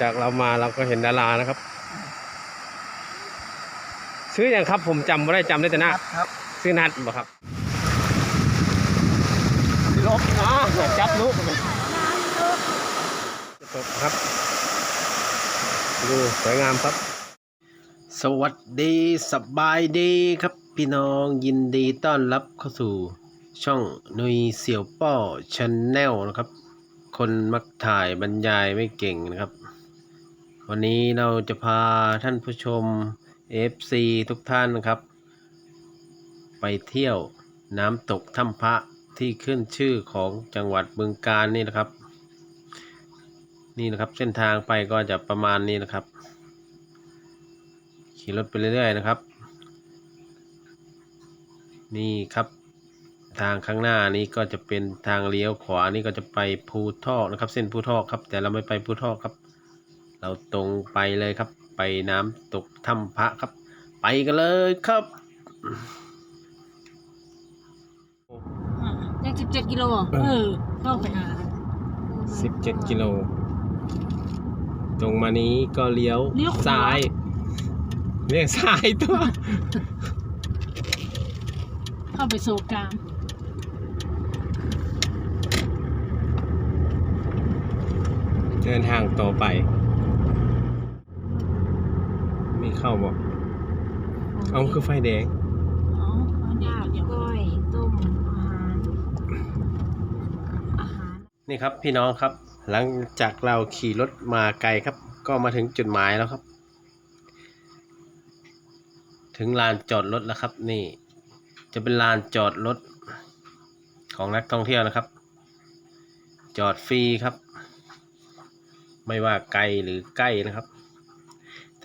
จากเรามาเราก็เห็นดารานะครับ ซื้ออย่างครับผมจำไม่ได้จำได้แต่หน้าครับ ซื้อนัดบ่ครับลบอ๋อจับลูกจบครับ ดูสวยงามครับ สวัสดีสบายดีครับ พี่น้องยินดีต้อนรับเข้าสู่ช่องนุยเสี่ยวป้อชนแนลนะครับ คนมักถ่ายบรรยายไม่เก่งนะครับ วันนี้เราจะพาท่านผู้ชม FC ทุกท่านนะครับ ไปเที่ยวน้ำตกถ้ำพระที่ขึ้นชื่อของจังหวัดบึงกาฬนี่นะครับ นี่นะครับเส้นทางไปก็จะประมาณนี้นะครับ ขี่รถไปเรื่อยๆนะครับ นี่ครับทางข้างหน้านี้ก็จะเป็นทางเลี้ยวขวานี่ก็จะไปภูทอกนะครับ เส้นภูทอกครับ แต่เราไม่ไปภูทอกครับ เราตรงไปเลยครับ ไปน้ำตกถ้ำพระครับ ไปกันเลยครับยังสิบเจ็ดกิโลเออเข้าไปหา17กิโล ตรงมานี้ก็เลี้ยวเลี้ยวขวาซ้ายเลี้ยวซ้ายตัว เข้าไปโซกลางเดินทางต่อไป มีเข้าบอกเอาคือไฟแดงอ๋ออันนี้ลาบเดี๋ยวก้อยต้มอาหารอาหาร นี่ครับพี่น้องครับ หลังจากเราขี่รถมาไกลครับ ก็มาถึงจุดหมายแล้วครับ ถึงลานจอดรถแล้วครับ นี่ จะเป็นลานจอดรถของนักท่องเที่ยวนะครับ จอดฟรีครับ ไม่ว่าไกลหรือใกล้นะครับ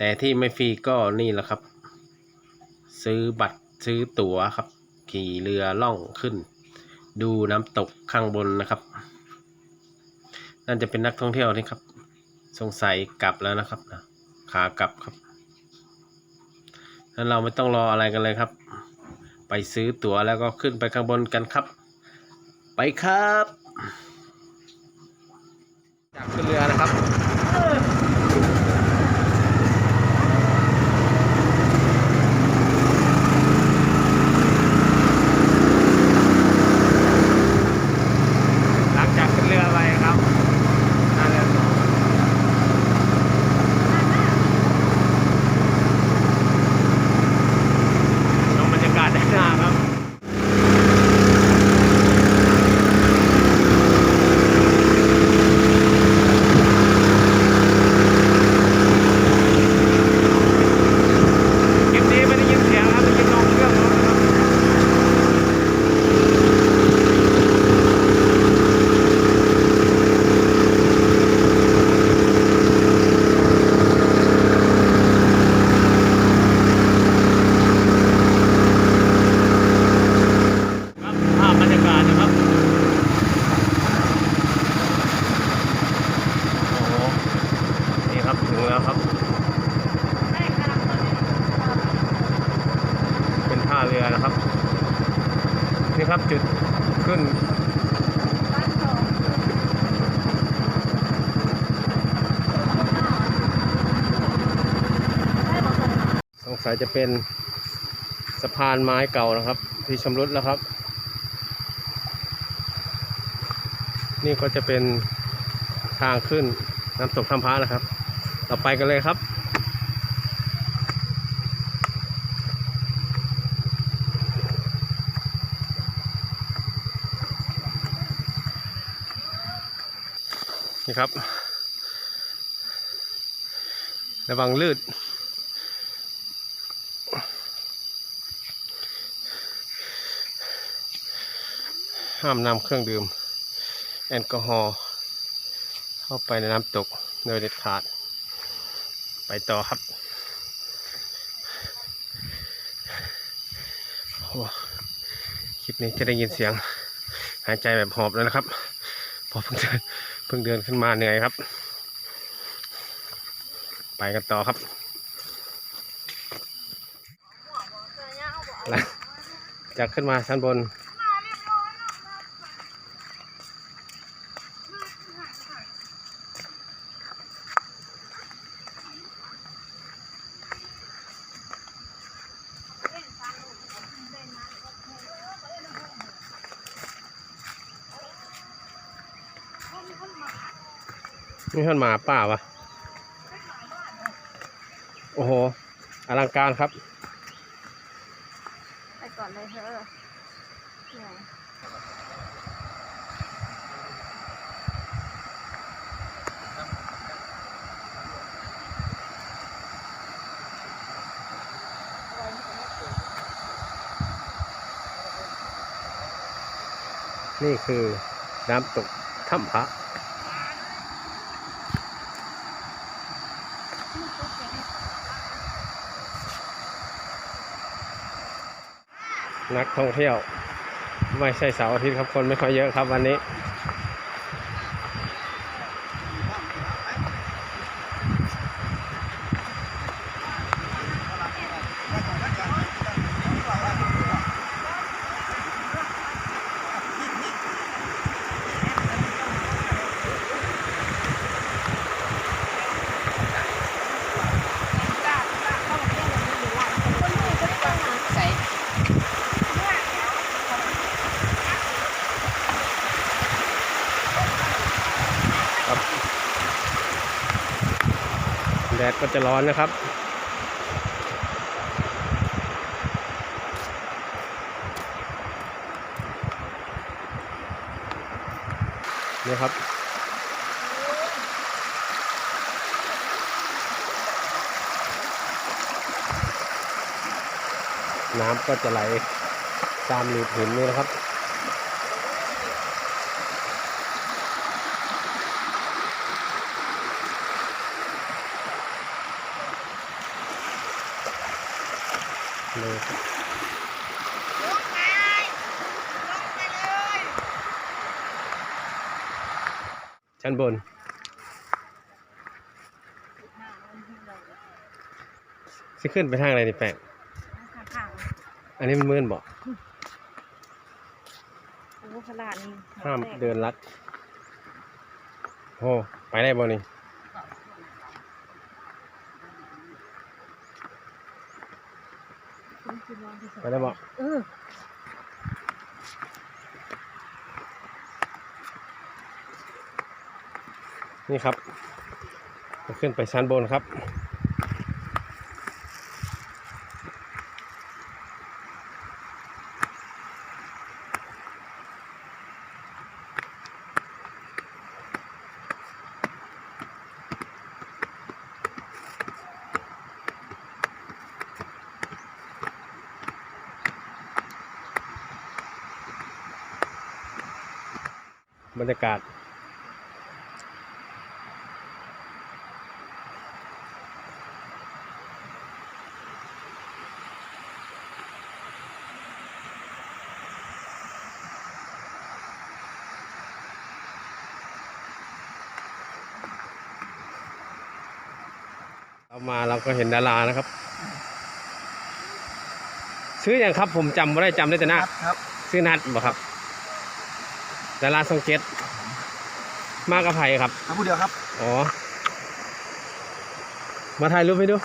แต่ที่ไม่ฟรีก็นี่แหละครับ ซื้อบัตรซื้อตั๋วครับ ขี่เรือล่องขึ้น ดูน้ำตกข้างบนนะครับนั่นจะเป็นนักท่องเที่ยวนี่ครับ สงสัยกลับแล้วนะครับนะขากลับครับนั้นเราไม่ต้องรออะไรกันเลยครับ ไปซื้อตั๋วแล้วก็ขึ้นไปข้างบนกันครับ ไปครับ จากขึ้นเรือนะครับ หลังจากขึ้นเรือไปครับน่าเรือสองชมบรรยากาศด้านหน้าครับ คลิปนี้ไม่ได้ยินเสียงครับได้ยินลมเครื่องรถนะครับ ครับภาพบรรยากาศนะครับ โอ้โห นี่ครับถึง แล้วครับ เป็นท่าเรือนะครับ นี่ครับจุดขึ้นสงสัยจะเป็นสะพานไม้เก่านะครับ ที่ชำรุดแล้วครับ นี่ก็จะเป็นทางขึ้นน้ำตกถ้ำพระนะครับ เราไปกันเลยครับ นี่ครับ ระวังลืดห้ามนำเครื่องดื่ม แอลกอฮอล์เข้าไปในน้ำตกโดยเด็ดขาด ไปต่อครับโอ้คลิปนี้จะได้ยินเสียง หายใจแบบหอบแล้วนะครับ พอเพิ่งเดินเพิ่งเดินขึ้นมาเหนื่อยครับ ไปกันต่อครับหลังจากขึ้นมาชั้นบน นี่ท่านหมาป่าวะโอ้โห อลังการครับ ไปก่อนเลยเธอเหนื่อยนี่คือน้ำตกถ้ำพระ นักท่องเที่ยว ไม่ใช่เสาร์อาทิตย์ครับคนไม่ค่อยเยอะครับวันนี้ จะร้อนนะครับนี่ครับน้ำก็จะไหลตามหลืบหินนี่นะครับ เลยครับชั้นบน สิขึ้นไปทางอะไรนี่แปะข้างอันนี้มันมืนบอกๆโอ้ขนาดนี้ห้ามเดินลัดโอ้ไปได้บ่นี่ ไปได้บ่เออนี่ครับจะขึ้นไปชั้นบนครับ บรรยากาศ เรามาเราก็เห็นดารานะครับ ซื้ออย่างครับผมจำไม่ได้จำได้แต่หน้า ครับ ซื้อนัดบ่ครับ ดาราทรงเจ็ดมากกับไผ่ครับมาผู้เดียวครับ อ๋อ มาถ่ายรูปให้ดู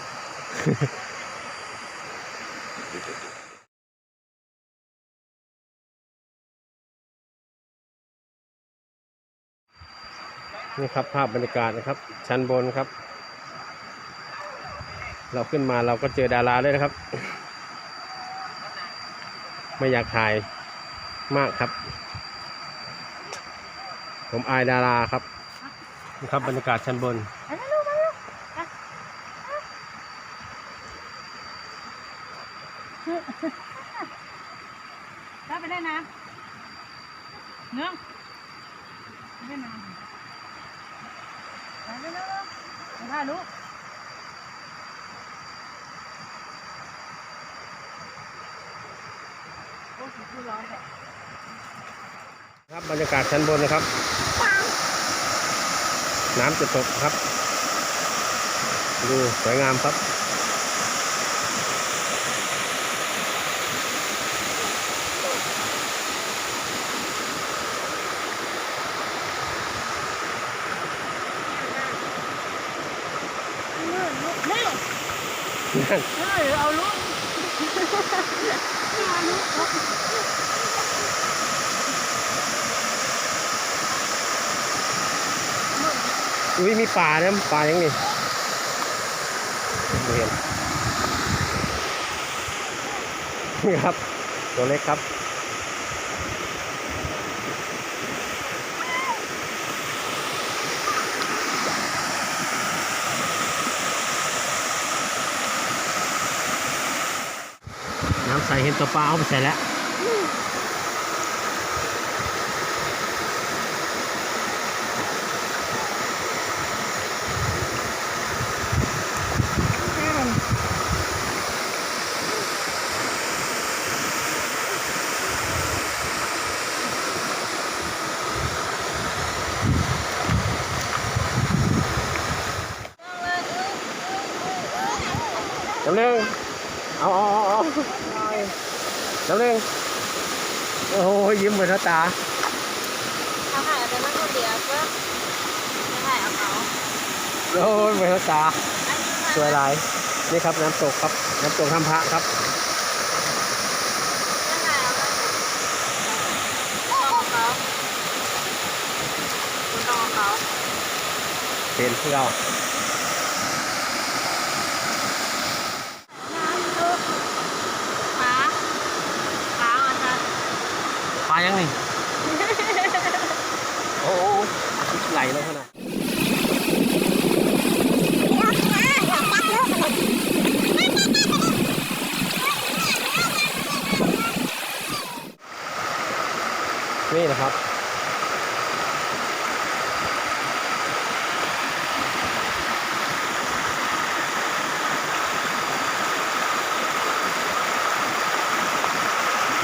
นี่ครับภาพบรรยากาศนะครับ ชั้นบนครับ เราขึ้นมาเราก็เจอดาราเลยนะครับ ไม่อยากถ่ายมากครับ ผมอายดาราครับนี่ครับบรรยากาศชั้นบน ได้ไปได้นะเนาะไปได้นะไปได้แล้วไปถ่ายรูปโอ้ยคือร้อนแต่ครับบรรยากาศชั้นบนนะครับ น้ำจะตกครับ ดูสวยงามครับนี่นั่นเออเอาลูก อุ้ยมีป่าเนี่ยป่ายังนี่ไม่เห็นนี่ครับ ตัวเล็กครับน้ำใสเห็นตัวปลาเอาไปใส่แล้ว น้ำหนึ่งเอาเอาเอาเอาน้ำหนึ่งโอ้โหยิ้มเหมือนตาเขาหายไปนั่งคนเดียวเพื่อไม่หายเอาเขาโอ้ยเหมือนตาสวยหลายนี่ครับน้ำตกครับน้ำตกทำพระครับไม่หายเอาเขาต้องเอาเขาคุณต้องเอาเขา เป็นที่เรา ป้าป้ามาค่ะ ปลา ยังนี่ โอ้โหไหลแล้วขนาดนี่นะครับ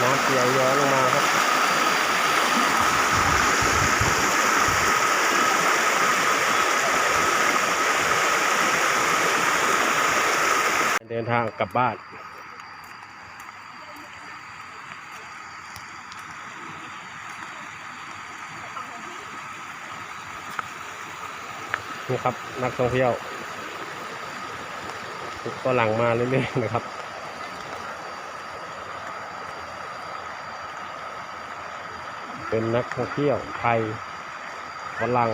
น้ำเสียย้อนลงมาครับ เดิน ทางกลับบ้าน นี่ครับนักท่องเที่ยวก็หลังมาเรื่อยๆนะครับเป็นนักท่องเที่ยวไทยฝรั่ง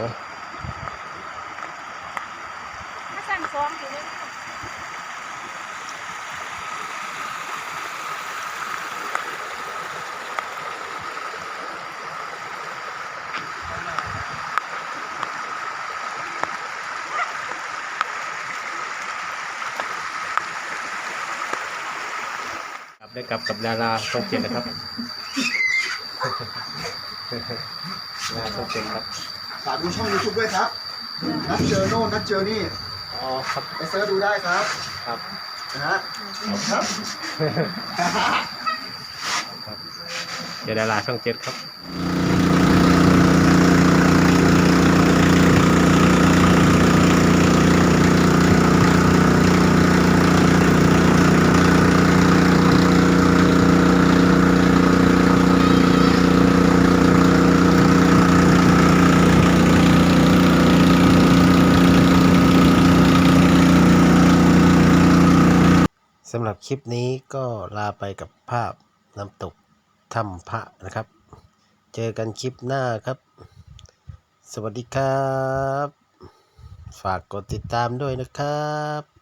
ถ้าสั่งซ้อมอยู่เลย ได้กลับกับดาราช่องเจ็ดนะครับดาราช่องเจ็ดครับฝากดูช่องยูทูบด้วยครับ นัดเจอโน่นนัดเจอนี่อ๋อครับไปเซิร์ชดูได้ครับครับนะฮะครับเดี๋ยวดาราช่องเจ็ดครับำหรับคลิปนี้ก็ลาไปกับภาพน้ำตกถ้ำพระนะครับ เจอกันคลิปหน้าครับ สวัสดีครับ ฝากกดติดตามด้วยนะครับ